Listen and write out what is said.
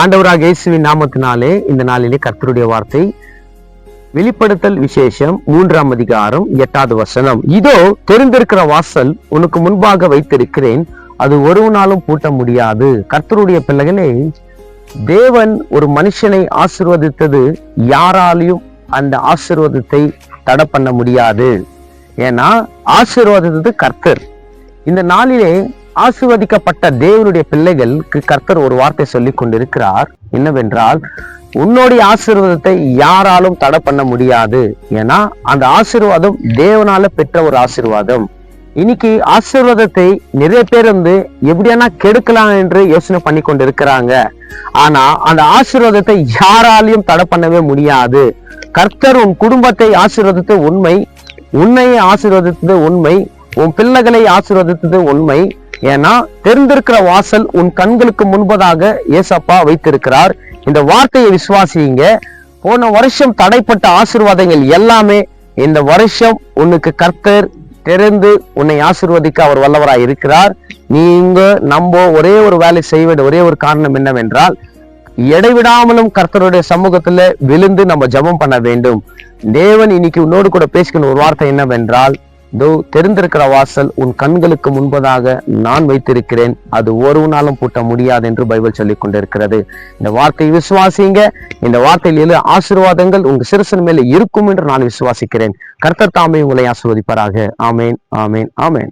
ஆண்டவராக இயேசுவின் நாமத்தினாலே இந்த நாளிலே கர்த்தருடைய வார்த்தை வெளிப்படுத்தல் விசேஷம் மூன்றாம் அதிகாரம் எட்டாவது வசனம். இதோ தெரிந்திருக்கிற வாசல் உனக்கு முன்பாக வைத்திருக்கிறேன். அது ஒருவனாலும் பூட்ட முடியாது. கர்த்தருடைய பிள்ளைகளே தேவன் ஒரு மனுஷனை ஆசிர்வதித்தது யாராலையும் அந்த ஆசீர்வாதத்தை தடை பண்ண முடியாது. ஏன்னா ஆசிர்வாதத்தது கர்த்தர். இந்த நாளிலே ஆசிர்வதிக்கப்பட்ட தேவனுடைய பிள்ளைகளுக்கு கர்த்தர் ஒரு வார்த்தை சொல்லி கொண்டிருக்கிறார். என்னவென்றால் உன்னுடைய ஆசீர்வாதத்தை யாராலும் தடை பண்ண முடியாது. ஏன்னா அந்த ஆசீர்வாதம் தேவனால பெற்ற ஒரு ஆசீர்வாதம். இன்னைக்கு ஆசீர்வாதத்தை நிறைய பேர் வந்து எப்படியானா கெடுக்கலாம் என்று யோசனை பண்ணி கொண்டிருக்கிறாங்க. ஆனா அந்த ஆசீர்வாதத்தை யாராலையும் தடை பண்ணவே முடியாது. கர்த்தர் உன் குடும்பத்தை ஆசீர்வதித்தது உண்மை உன்னையை ஆசீர்வதித்தது உண்மை உன் பிள்ளைகளை ஆசீர்வதித்தது உண்மை ஏன்னா தெரிந்திருக்கிற வாசல் உன் கண்களுக்கு முன்பதாக ஏசப்பா வைத்திருக்கிறார். இந்த வார்த்தையை விசுவாசிங்க போன வருஷம் தடைப்பட்ட ஆசீர்வாதங்கள் எல்லாமே இந்த வருஷம் உனக்கு கர்த்தர் திறந்து உன்னை ஆசிர்வதிக்க அவர் வல்லவராய் இருக்கிறார். நீங்க நம்ம ஒரே ஒரு வேலை செய்வது ஒரே ஒரு காரணம் என்னவென்றால் இடைவிடாமலும் கர்த்தருடைய சமூகத்துல விழுந்து நம்ம ஜபம் பண்ண வேண்டும். தேவன் இன்னைக்கு உன்னோடு கூட பேசிக்கணும் ஒரு வார்த்தை என்னவென்றால் தோ தெரிந்திருக்கிற வாசல் உன் கண்களுக்கு முன்பதாக நான் வைத்திருக்கிறேன். அது ஒருவனாலும் பூட்ட முடியாது என்று பைபிள் சொல்லிக் கொண்டிருக்கிறது. இந்த வார்த்தையை விசுவாசிங்க. இந்த வார்த்தையில் எழு ஆசீர்வாதங்கள் உங்க சிறுசன் மேல இருக்கும் என்று நான் விசுவாசிக்கிறேன். கர்த்தர் தாமே உங்களை ஆசிர்வதிப்பாராக. ஆமேன் ஆமேன் ஆமேன்.